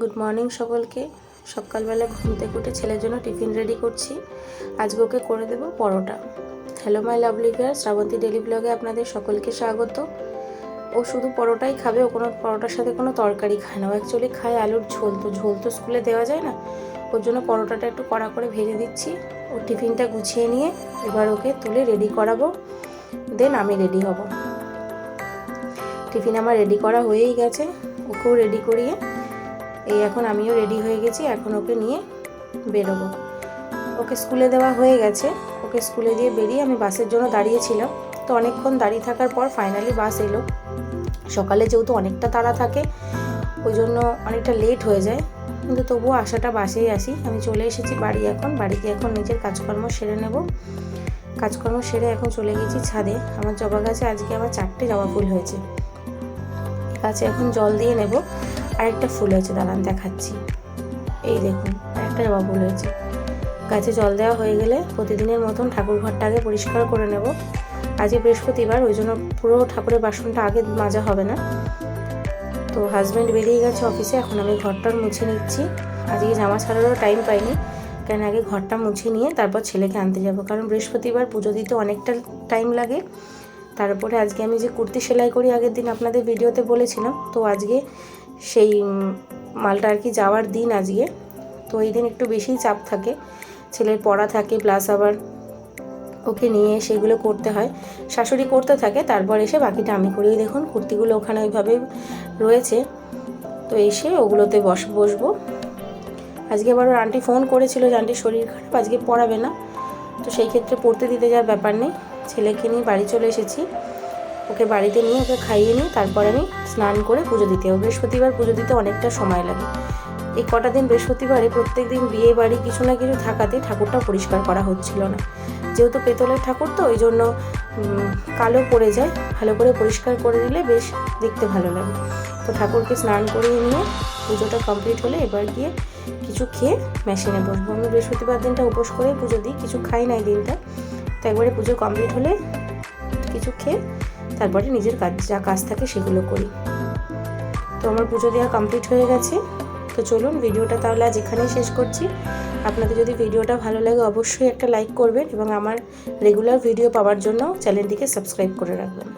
Good morning সকলকে। সকালবেলা ঘুম থেকে উঠে ছেলের জন্য টিফিন রেডি করছি। আজকে ওকে করে দেবো paratha. Hello my lovely viewer Shrabanti daily ব্লগে আপনাদের সকলকে স্বাগত। ও শুধু পরোটাই খাবে, ও কোনো পরোটার সাথে কোনো তরকারি খায় না। ও অ্যাকচুয়ালি খায় আলুর ঝোল তো ঝোল তো স্কুলে দেওয়া যায় না। ওর জন্য পরোটাটা একটু কড়া করে ভেজে দিচ্ছি। ওর টিফিনটা গুছিয়ে নিয়ে এবার ওকে তুলে রেডি করাবো। দেন আমি রেডি হব। টিফিন আমার রেডি করা হয়েই গেছে। ওকেও রেডি করিয়ে এই এখন আমিও রেডি হয়ে গেছি, এখন ওকে নিয়ে বেরোবো। ওকে স্কুলে দেওয়া হয়ে গেছে, ওকে স্কুলে দিয়ে বেরিয়ে আমি বাসের জন্য দাঁড়িয়েছিলাম। তো অনেকক্ষণ দাঁড়িয়ে থাকার পর ফাইনালি বাস এলো। সকালে যেহেতু অনেকটা তাড়া থাকে, ওই জন্য অনেকটা লেট হয়ে যায়। কিন্তু তবুও আসাটা বাসেই আসি। আমি চলে এসেছি বাড়ি এখন। বাড়িতে এখন নিজের কাজকর্ম সেরে নেব। কাজকর্ম সেরে এখন চলে গেছি ছাদে। আমার জবা গাছে আজকে আমার চারটে জবা ফুল হয়েছে। গাছে এখন জল দিয়ে নেব। আরেকটা ফুল হয়েছে, দাঁড়ান দেখাচ্ছি। এই দেখুন, আরেকটা জবা ফুল হয়েছে। গাছে জল দেওয়া হয়ে গেলে প্রতিদিনের মতন ঠাকুর ঘরটা আগে পরিষ্কার করে নেব। আজকে বৃহস্পতিবার, ওই জন্য পুরো ঠাকুরের বাসনটা আগে মাজা হবে না। তো হাজব্যান্ড বেরিয়ে গেছে অফিসে এখন আমি ঘরটার মুছে নিচ্ছি। আজকে জামা ছাড়ারও টাইম পাইনি, কেন আগে ঘরটা মুছে নিয়ে তারপর ছেলেকে আনতে যাব। কারণ বৃহস্পতিবার পুজো দিতে অনেকটা টাইম লাগে। তারপরে আজকে আমি যে কুর্তি সেলাই করি, আগের দিন আপনাদের ভিডিওতে বলেছিলাম। তো আজকে সেই মালটা আর কি যাওয়ার দিন আজকে। তো এই দিন একটু বেশিই চাপ থাকে, ছেলের পড়া থাকে প্লাস আবার ওকে নিয়ে সেগুলো করতে হয়। শাশুড়ি করতে থাকে, তারপর এসে বাকিটা আমি করি দেখুন, কুর্তিগুলো ওখানে ওইভাবে রয়েছে। তো এসে ওগুলোতে বস, বসবো। আজকে আবার আন্টি ফোন করেছিল যে আন্টির শরীর খারাপ, আজকে পড়াবে না। তো সেই ক্ষেত্রে পড়তে দিতে যাওয়ার ব্যাপার নেই। ছেলেকে নিয়ে বাড়ি চলে এসেছি। ওকে বাড়িতে নিয়ে ওকে খাইয়ে নিই তারপর আমি স্নান করে পুজো দিতে বৃহস্পতিবার পুজো দিতে অনেকটা সময় লাগে। এই কটা দিন বৃহস্পতিবারে প্রত্যেক দিন বিয়ে বাড়ি কিছু না কিছু থাকাতে ঠাকুরটা পরিষ্কার করা হচ্ছিল না। যেহেতু পেতলের ঠাকুর তো, ওই জন্য কালো পড়ে যায়। ভালো করে পরিষ্কার করে দিলে বেশ দেখতে ভালো লাগে। তো ঠাকুরকে স্নান করিয়ে নিয়ে পুজোটা কমপ্লিট হলে এবার গিয়ে কিছু খেয়ে মেশিনে বসবো। আমি বৃহস্পতিবার দিনটা উপোস করে পুজো দিই, কিছু খাই না এই দিনটা। তো একবারে পুজো কমপ্লিট হলে কিছু খেয়ে তারপরে নিজের কাজ, যা কাজ থাকে সেগুলো করি। তো আমার পুজো দেওয়া কমপ্লিট হয়ে গেছে। তো চলুন ভিডিওটা তাহলে আজ এখানেই শেষ করছি। আপনাদের যদি ভিডিওটা ভালো লাগে অবশ্যই একটা লাইক করবেন এবং আমার রেগুলার ভিডিও পাওয়ার জন্য চ্যানেলটিকে সাবস্ক্রাইব করে রাখবেন।